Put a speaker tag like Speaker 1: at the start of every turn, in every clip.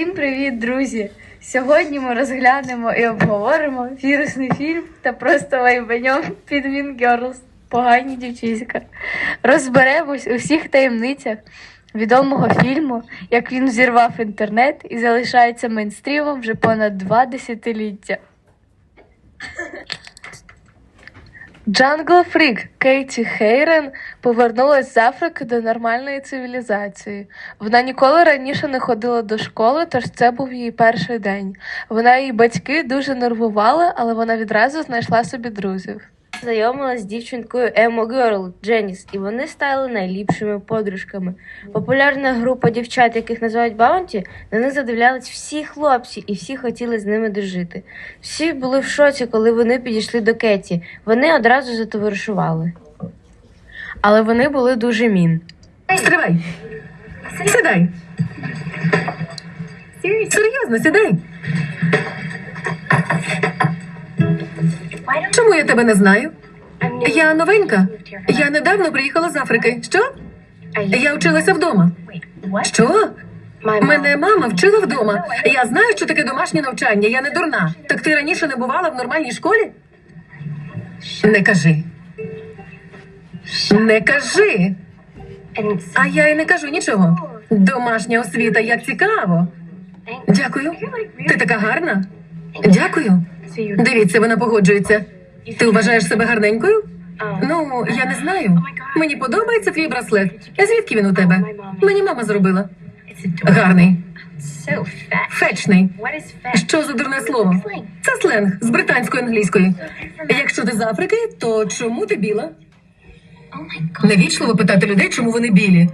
Speaker 1: Всім привіт, друзі! Сьогодні ми розглянемо і обговоримо вірусний фільм та просто вайбаньом під Mean Girls. Погані дівчиська. Розберемось у всіх таємницях відомого фільму, як він зірвав інтернет і залишається мейнстрімом вже понад два десятиліття. Джангл Фрік Кейті Хейрен повернулась з Африки до нормальної цивілізації. Вона ніколи раніше не ходила до школи, тож це був її перший день. Вона і її батьки дуже нервували, але вона відразу знайшла собі друзів.
Speaker 2: Знайомилась з дівчинкою Емо Герл Дженіс, і вони стали найліпшими подружками. Популярна група дівчат, яких називають Баунті, на них задивлялись всі хлопці, і всі хотіли з ними дружити. Всі були в шоці, коли вони підійшли до Кеті. Вони одразу затоваришували. Але вони були дуже мін.
Speaker 3: Стривай. Сідай. Серйозно, сідай. Чому я тебе не знаю? Я новенька. Я недавно приїхала з Африки. Що? Я вчилася вдома. Що? Мене мама вчила вдома. Я знаю, що таке домашнє навчання. Я не дурна. Так ти раніше не бувала в нормальній школі? Не кажи. Не кажи. А я й не кажу нічого. Домашня освіта, як цікаво. Дякую. Ти така гарна. Дякую. Дивіться, вона погоджується. Ти вважаєш себе гарненькою? Ну, я не знаю. Мені подобається твій браслет. Звідки він у тебе? Мені мама зробила. Гарний. Фечний. Що за дурне слово? Це сленг з британської англійської. Якщо ти з Африки, то чому ти біла? Невічливо питати людей, чому вони білі.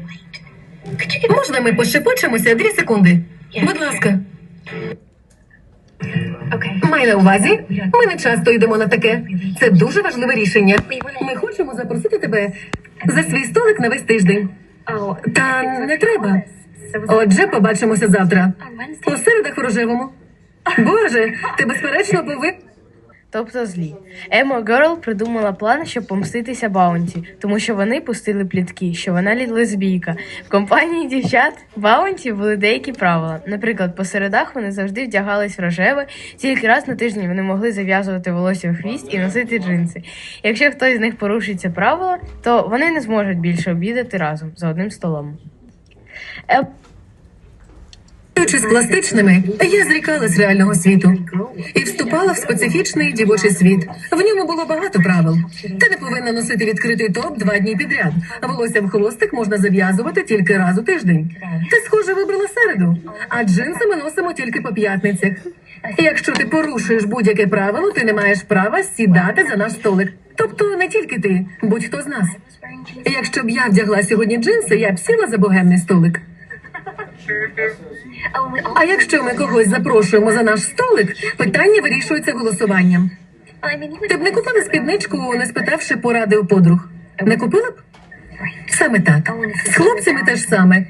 Speaker 3: Можна ми пощепочемося? Дві секунди. Будь ласка. Май на увазі, ми не часто йдемо на таке. Це дуже важливе рішення. Ми хочемо запросити тебе за свій столик на весь тиждень. Та не треба. Отже, побачимося завтра. У середах в рожевому. Боже, ти безперечно пови.
Speaker 2: Тобто злі. Емо Герл придумала план, щоб помститися Баунті, тому що вони пустили плітки, що вона лесбійка. В компанії дівчат Баунті були деякі правила. Наприклад, по середах вони завжди вдягались в рожеве, тільки раз на тиждень вони могли зав'язувати волосся в хвіст і носити джинси. Якщо хтось з них порушить це правило, то вони не зможуть більше обідати разом за одним столом.
Speaker 3: Будучи з пластичними, я зрікалась реального світу і вступала в специфічний дівочий світ. В ньому було багато правил. Ти не повинна носити відкритий топ два дні підряд. Волосся в хвостик можна зав'язувати тільки раз у тиждень. Ти, схоже, вибрала середу, а джинси ми носимо тільки по п'ятницях. Якщо ти порушуєш будь-яке правило, ти не маєш права сідати за наш столик. Тобто не тільки ти, будь-хто з нас. Якщо б я вдягла сьогодні джинси, я б сіла за богемний столик. А якщо ми когось запрошуємо за наш столик, питання вирішується голосуванням. Ти б не купила спідничку, не спитавши поради у подруг. Не купила б? Саме так. З хлопцями теж саме.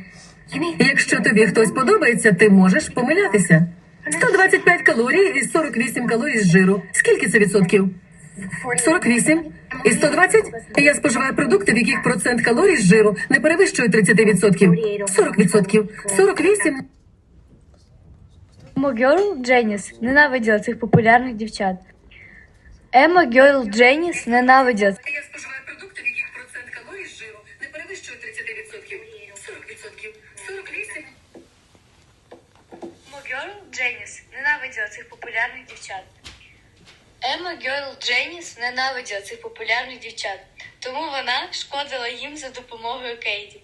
Speaker 3: Якщо тобі хтось подобається, ти можеш помилятися. 125 калорій і 48 калорій з жиру. Скільки це відсотків? 48 і 120? Я споживаю продукти, в яких процент калорій з жиру не перевищує 30%. 40%. 48
Speaker 1: Емо Герл Дженіс ненавиділа цих популярних дівчат. Емо Герл Дженіс ненавиділа
Speaker 3: Я споживаю продукти, в яких процент калорій з жиру не перевищує 30%. 40%. 48.
Speaker 1: Емо Герл Дженіс ненавиділа цих популярних дівчат. Ема Герл Дженіс ненавиділа цих популярних дівчат, тому вона шкодила їм за допомогою Кейді.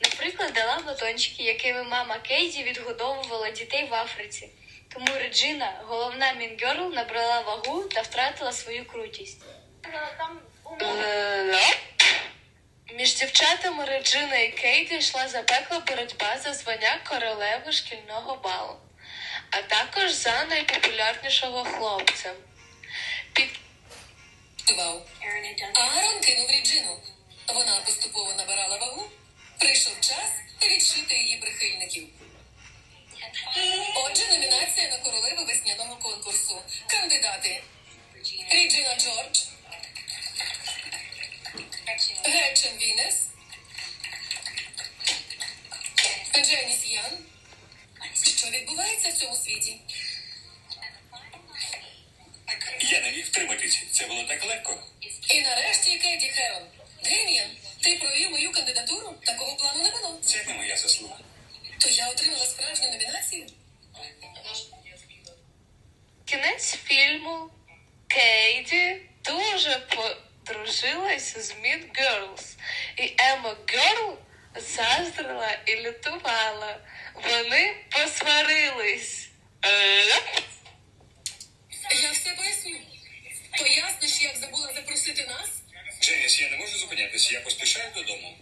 Speaker 1: Наприклад, дала батончики, якими мама Кейді відгодовувала дітей в Африці. Тому Реджина, головна Мінгерл, набрала вагу та втратила свою крутість. Між дівчатами Реджина і Кейді йшла запекла боротьба за звання королеви шкільного балу, а також за найпопулярнішого хлопця. Під
Speaker 3: Вау. Аарон кинув Ріджину. Вона поступово набирала вагу. Прийшов час відшити її прихильників. Отже, номінація на королеву весняного конкурсу. Кандидати Ріджина Джордж, Гретчен Вінес, Дженіс Ян. Що відбувається?
Speaker 4: в цьому світі.
Speaker 5: Я не міг втриматись. Це було так легко.
Speaker 4: І нарешті Кеді Херон. Деміан, ти провів мою кандидатуру? Такого плану не було.
Speaker 5: Це не моя заслуга.
Speaker 4: То я отримала справжню номінацію.
Speaker 6: Кінець фільму Кейді дуже подружилася з Mean Girls. І Емма Герл заздрила і лютувала. Вони посварились. Е?
Speaker 4: Я все поясню. Поясниш, як забула запросити нас?
Speaker 5: Дженіс, я не можу зупинятись. Я поспішаю додому.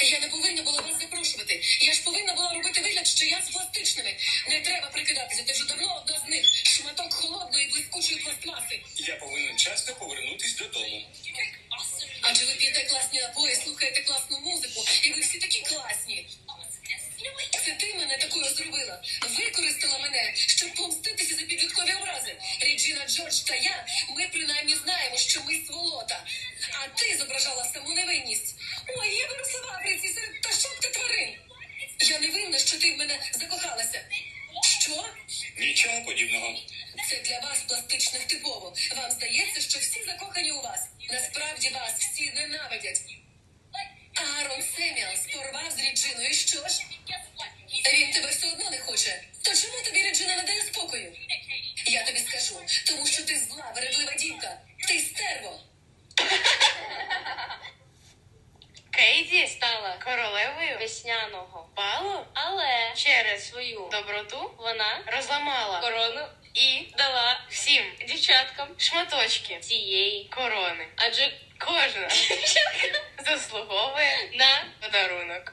Speaker 4: Я не повинна була вас запрошувати. Я ж повинна була робити вигляд, що я з пластичними. Не треба прикидатися, ти вже давно одна з них. Шматок холодної, блискучої пластмаси.
Speaker 5: Я повинен часто повернутись додому.
Speaker 4: Адже ви п'єте класні напої, слухаєте класну музику, щоб помститися за підліткові образи. Ріджіна Джордж та я, ми принаймні знаємо, що ми сволота. А ти зображала саму невинність. Ой, я виросла в Африці серед та тварин. Я не винна, що ти в мене закохалася. Що?
Speaker 5: Нічого подібного.
Speaker 4: Це для вас пластичних типово. Вам здається, що всі закохані у вас. Насправді вас всі ненавидять. Аарон Семіалс порвав з Ріджиною. Що ж? Він тебе все одно не хоче. Чому тобі Реджина не дає спокою? Я тобі скажу, тому що ти зла, вередлива дівка. Ти стерво.
Speaker 6: Кейді стала королевою весняного балу, але через свою доброту вона розламала корону і дала всім дівчаткам шматочки цієї корони. Адже кожна дівчатка заслуговує на подарунок.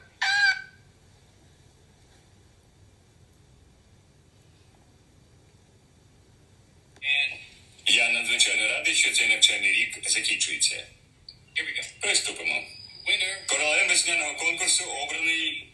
Speaker 5: Я надзвичайно радий, що цей навчальний рік закінчується. Приступимо. Королем весняного конкурсу обраний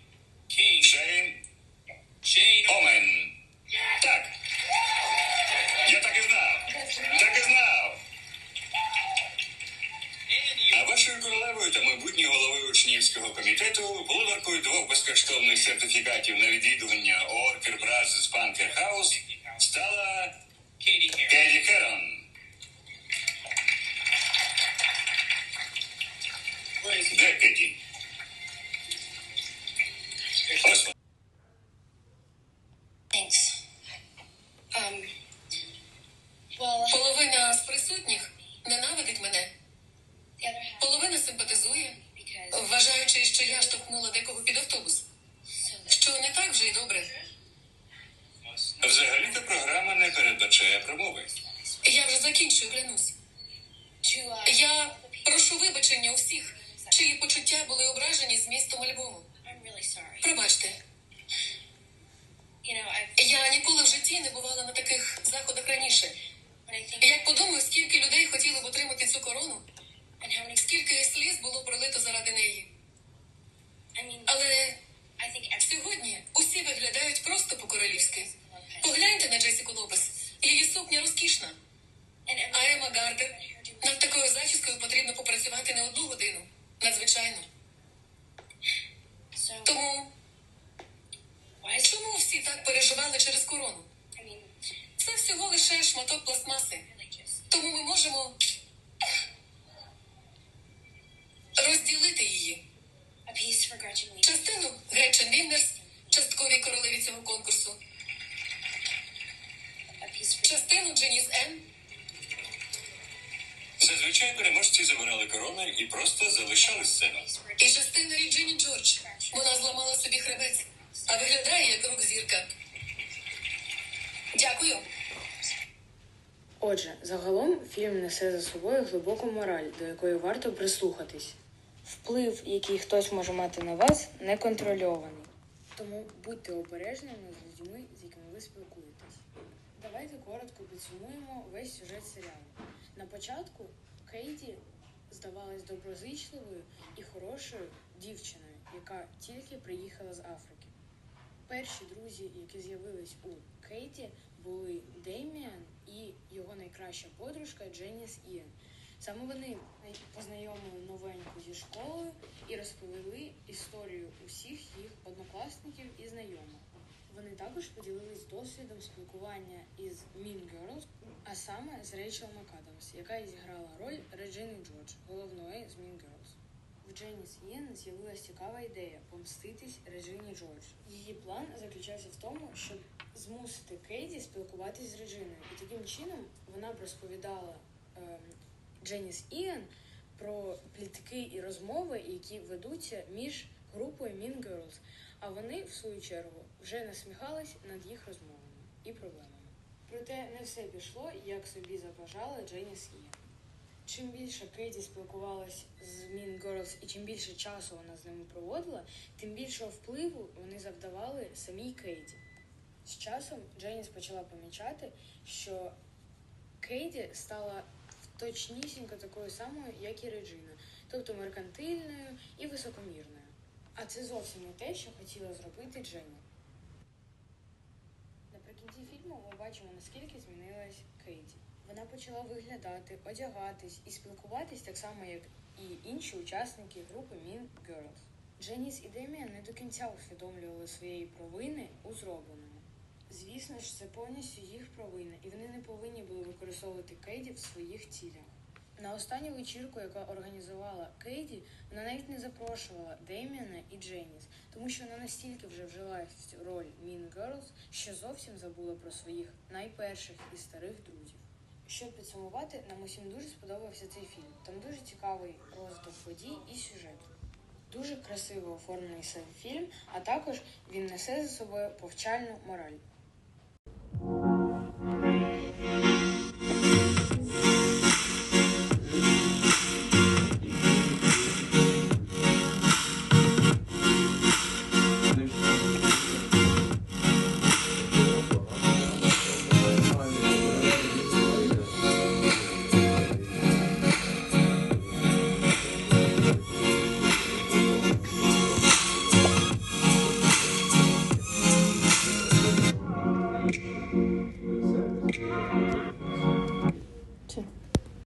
Speaker 4: Клянусь.
Speaker 6: uh,
Speaker 4: Я прошу вибачення у всіх, чиї почуття були ображені змістом альбому.
Speaker 6: I'm.
Speaker 4: Пробачте, я ніколи в житті не бувала на таких заходах раніше. Як подумаю, скільки людей хотіли б отримати цю корону, скільки сліз було пролито заради неї.
Speaker 6: I mean,
Speaker 4: Але
Speaker 6: I think every
Speaker 4: сьогодні усі виглядають просто по-королівськи. Погляньте на Джесіку Лопес. Її сукня розкішна.
Speaker 6: and Emma,
Speaker 4: А Ема Гардер над такою зачіскою потрібно попрацювати не одну годину. Надзвичайно.
Speaker 6: so
Speaker 4: Тому
Speaker 6: why is
Speaker 4: чому всі так переживали через корону?
Speaker 6: I mean,
Speaker 4: Це всього лише шматок пластмаси. Тому ми можемо розділити її. Частину Гречен Віннерс, частковій королеві цього конкурсу, частину Дженіс М,
Speaker 5: Зазвичай переможці забирали корони і просто залишали сцену.
Speaker 4: і частину Ріджині Джордж. Вона зламала собі хребець, а виглядає як рок-зірка. Дякую.
Speaker 2: Отже, загалом фільм несе за собою глибоку мораль, до якої варто прислухатись. Вплив, який хтось може мати на вас, неконтрольований. Тому будьте обережними з людьми, з якими ви спілкуєтесь. Давайте коротко підсумуємо весь сюжет серіалу. На початку Кейді здавалась доброзичливою і хорошою дівчиною, яка тільки приїхала з Африки. Перші друзі, які з'явились у Кейті, були Деміан і його найкраща подружка Дженіс Іен. Саме вони познайомили новеньку зі школою і розповіли історію усіх їх однокласників і знайомих. Вони також поділились досвідом спілкування із Mean Girls, а саме з Рейчел МакАдамс, яка і зіграла роль Реджини Джордж, головної з Mean Girls. В Дженіс Ієн з'явилася цікава ідея помститись Реджині Джордж. Її план заключався в тому, щоб змусити Кейді спілкуватись з Реджиною, і таким чином вона б розповідала ем, Дженіс Ієн про плітки і розмови, які ведуться між групою Mean Girls, а вони, в свою чергу, вже насміхались над їх розмовами і проблемами. Проте не все пішло, як собі забажала Дженіс Ієн. Чим більше Кейді спілкувалась з Mean Girls і чим більше часу вона з ними проводила, тим більшого впливу вони завдавали самій Кейді. З часом Дженіс почала помічати, що Кейді стала точнісінько такою самою, як і Реджина, тобто меркантильною і високомірною. А це зовсім не те, що хотіла зробити Дженні. Наприкінці фільму ми бачимо, наскільки змінилась Кейді. Вона почала виглядати, одягатись і спілкуватись так само, як і інші учасники групи Mean Girls. Дженіс і Деміан не до кінця усвідомлювали своєї провини у зробленому. Звісно ж, це повністю їх провина, і вони не повинні були використовувати Кейді в своїх цілях. На останню вечірку, яка організувала Кейді, вона навіть не запрошувала Деміана і Дженіс, тому що вона настільки вже вжилась в роль Mean Girls, що зовсім забула про своїх найперших і старих друзів. Щоб підсумувати, нам усім дуже сподобався цей фільм. Там дуже цікавий розвиток подій і сюжету. Дуже красиво оформлений сам фільм, а також він несе за собою повчальну мораль.